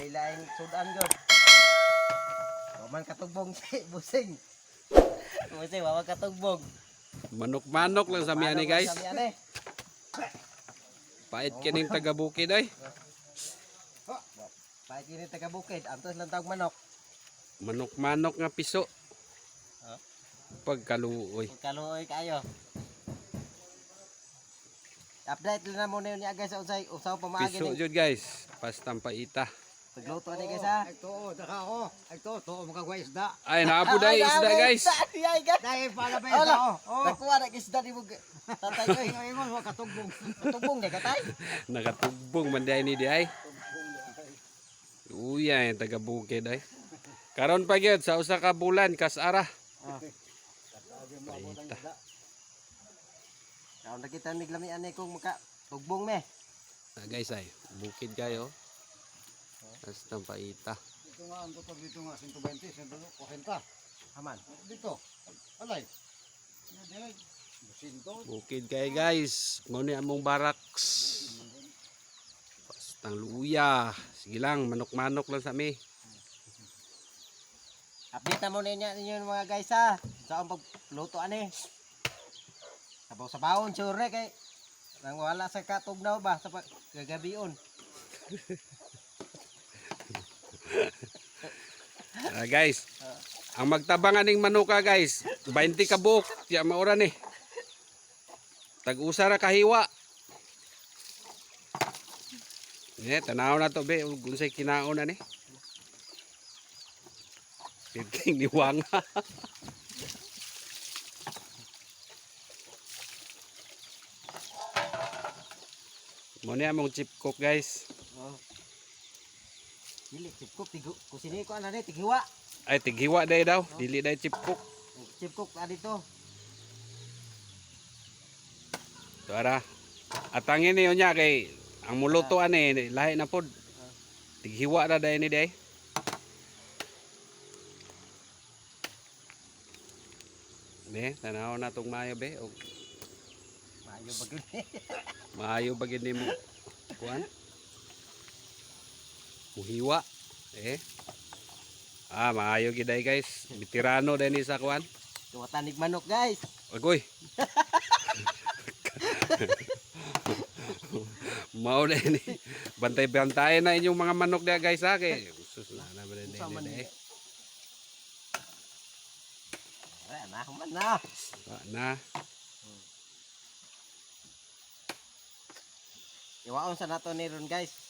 lain-lain sudan gud. Waman katugbong si busing. Busing wawa katugbong. Manok-manok lang sa miyan ni guys. Eh. Pait kining taga bukid ay. Pahit kini taga bukid, antos lang tawag manok. Manok-manok nga piso. Pagkaluoy. Kaluoy kayo. Update na muna yun niya guys sa unsay usaw pamaagi Piso jud guys. Pastang paita. Pagluto ni guys ha. Ito, daka ako. Ito, to, magkagwa isda. Ay naabo dai isda guys. Ay guys. Dahil pala ba isda ko? Oh, nakuha na isda ni mo. Tatay ko. ingon, ingon, wag katugbong. Tugbong ni katay. Nakatugbong man di ni di ay. Uya yung taga bukid ay. Karon pa gyud sa usa ka bulan kas ara. Paita. Kau nakita mig lami ani kung maka tugbong me. Ah, guys ay bukid kayo. Pastang paita. Dito nga, ang tutok dito nga, 120, 140. Aman. Dito, alay. 200. Bukid kayo guys. Nguni among baraks. Pastang luya. Sige lang, manok-manok lang sa mi. Update na muna niya ninyo mga guys ha. Sa ang pagluto ani. Sabaw sa bawon sure kay nang wala sa katugnaw ba sa gagabion. Ah, guys, ang magtabangan ng manuka guys, 20 ka buok, tiya maura ni. Tag-usa ra kahiwa. Ne, tanaw na to be, unsay kinaon na ni. Piting ni Wanga. Mo ni among chip cook guys. Oh. Dili chip cook tigo kusini ko ana ni tigiwa. Ay tighiwa day daw, dili day chip cook. Chip cook ani to. Tuara. Atangin niyo niya kay ang muluto ani lahi na pod. Tighiwa na day ni day. Be, tanaw na tong mayo be. O, Maayo ba gyud ni. maayo ba gid nimo? Kuan? Muhiwa. Eh. Ah, maayo gid guys. Veterano day ni sa kuan. Tuwatanig manok guys. Agoy. Mao na ni. Bantay-bantayan na inyong mga manok dia guys ha kay sus na na ba din ni. Ay, na man na. Na. Iwaon sa nato ni ron guys.